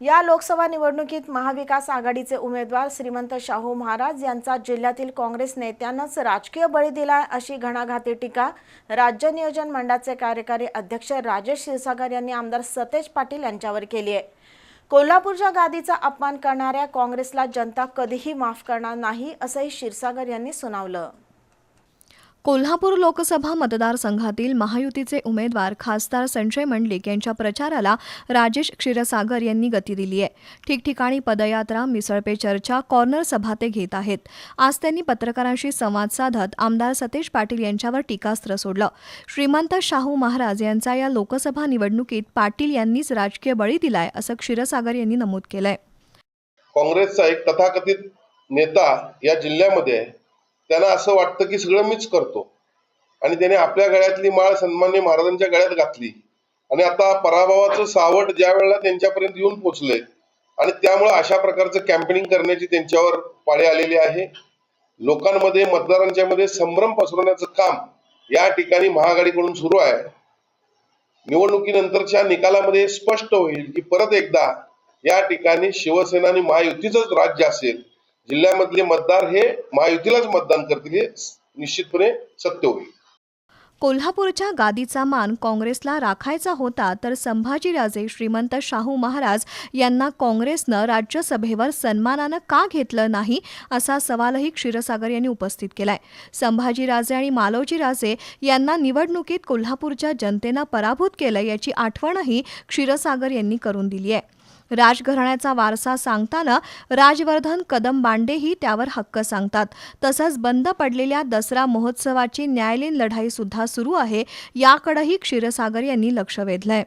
या लोकसभा निवडणुकीत महाविकास आघाडीचे उमेदवार श्रीमंत शाहू महाराज यांचा जिल्ह्यातील काँग्रेस नेत्यांनाच राजकीय बळी दिला अशी घणाघाती टीका राज्य नियोजन मंडळाचे कार्यकारी अध्यक्ष राजेश क्षीरसागर यांनी आमदार सतेज पाटील यांच्यावर केली आहे. कोल्हापूरच्या गादीचा अपमान करणाऱ्या काँग्रेसला जनता कधीही माफ करणार नाही असंही क्षीरसागर यांनी सुनावलं. कोल्हापूर लोकसभा मतदारसंघातील महायुतीचे उमेदवार खासदार संजय मंडलिक यांच्या प्रचाराला राजेश क्षीरसागर यांनी गती दिली आहे. ठिकठिकाणी पदयात्रा मिसळपे चर्चा कॉर्नर सभा ते घेत आहेत. आज त्यांनी पत्रकारांशी संवाद साधत आमदार सतेज पाटील यांच्यावर टीकास्त्र सोडलं. श्रीमंत शाहू महाराज यांचा या लोकसभा निवडणुकीत पाटील यांनीच राजकीय बळी दिलाय असं क्षीरसागर यांनी नमूद केलंय. काँग्रेसचा एक तथाकथित नेता या जिल्ह्यामध्ये त्यांना असं वाटतं की सगळं मीच करतो. आणि त्याने आपल्या गळ्यातली माळ सन्मान्य महाराजांच्या गळ्यात घातली. आणि आता पराभवाचं सावट ज्या वेळेला त्यांच्यापर्यंत येऊन पोचलंय आणि त्यामुळे अशा प्रकारचं कॅम्पेनिंग करण्याची त्यांच्यावर पाळी आलेली आहे. लोकांमध्ये मतदारांच्या मध्ये संभ्रम पसरवण्याचं काम या ठिकाणी महाआघाडीकडून सुरू आहे. निवडणुकीनंतरच्या निकालामध्ये स्पष्ट होईल की परत एकदा या ठिकाणी शिवसेना आणि महायुतीच राज्य असेल जिल्ह्यामधले मतदार हे महायुतीलाच मतदान करतील हे निश्चितपणे सत्य होईल. कोल्हापूरच्या गादीचा मान काँग्रेसला राखायचा होता तर संभाजीराजे श्रीमंत शाहू महाराज यांना काँग्रेसनं राज्यसभेवर सन्मानानं का घेतलं नाही असा सवालही क्षीरसागर यांनी उपस्थित केलाय. संभाजीराजे आणि मालोजीराजे यांना निवडणुकीत कोल्हापूरच्या जनतेनं पराभूत केलं याची आठवणही क्षीरसागर यांनी करून दिली आहे. राजघराण्याचा वारसा सांगताना राजवर्धन कदम बांडेही त्यावर हक्क सांगतात. तसंच बंद पडलेल्या दसरा महोत्सवाची न्यायालयीन लढाई सुद्धा सुरू आहे याकडेही क्षीरसागर यांनी लक्ष वेधलंय.